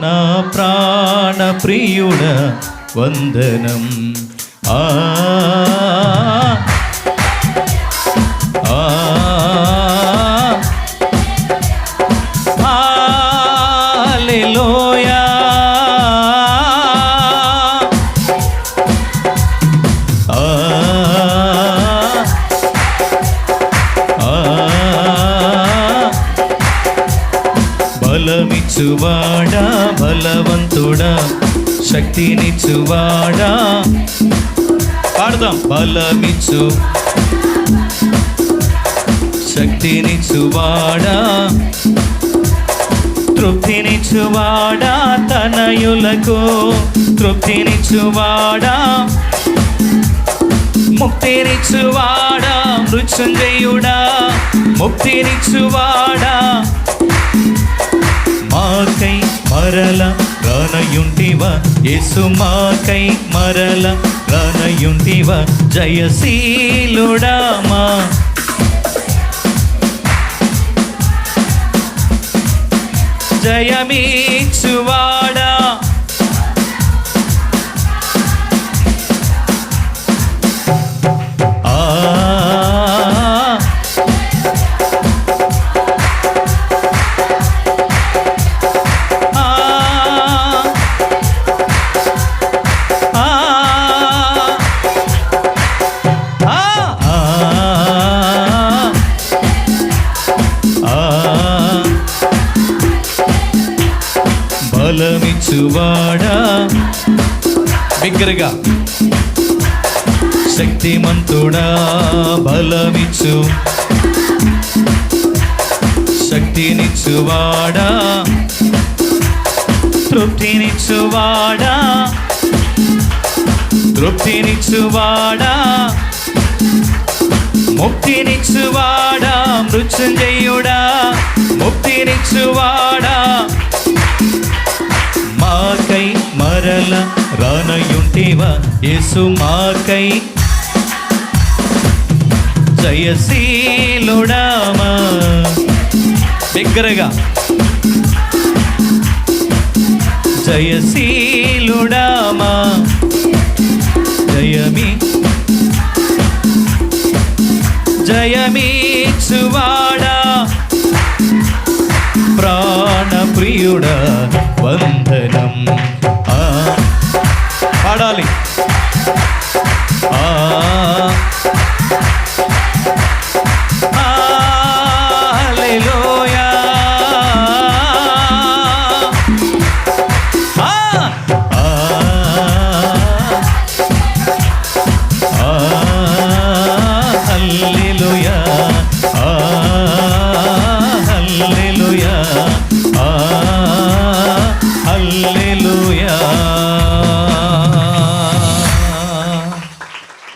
నా ప్రాణ ప్రియుడ వందనం. ఆ బలమిచ్చువాడా బలవంతుడా శక్తినిచ్చువాడా పాడదాం. బలమిచ్చు. శక్తినిచ్చువాడా తృప్తినిచ్చువాడా తనయులకు తృప్తినిచ్చువాడా ముక్తినిచ్చువాడా మృత్యుంజయుడా ముక్తినిచ్చువాడా మరల రానయుంటివా యేసు మాకై మరల రానయుంటివా జయశీలుడా మా జయమీచువాడా? బలమిచ్చువాడా? బిగ్గరగా. శక్తిమంతుడా బలమిచ్చు. శక్తినిచ్చువాడా? తృప్తినిచ్చువాడా? తృప్తినిచ్చువాడా? ముక్తినిచ్చువాడా? మృత్యుంజయుడా? ముక్తినిచ్చువాడా? మరల రానయుంటేవా యేసు మాకై. జయశీలుడామా? దగ్గరగా. జయశీలుడామా? జయమి. జయమీచువాడా? ప్రాణప్రియుడా వందనం. పాడాలి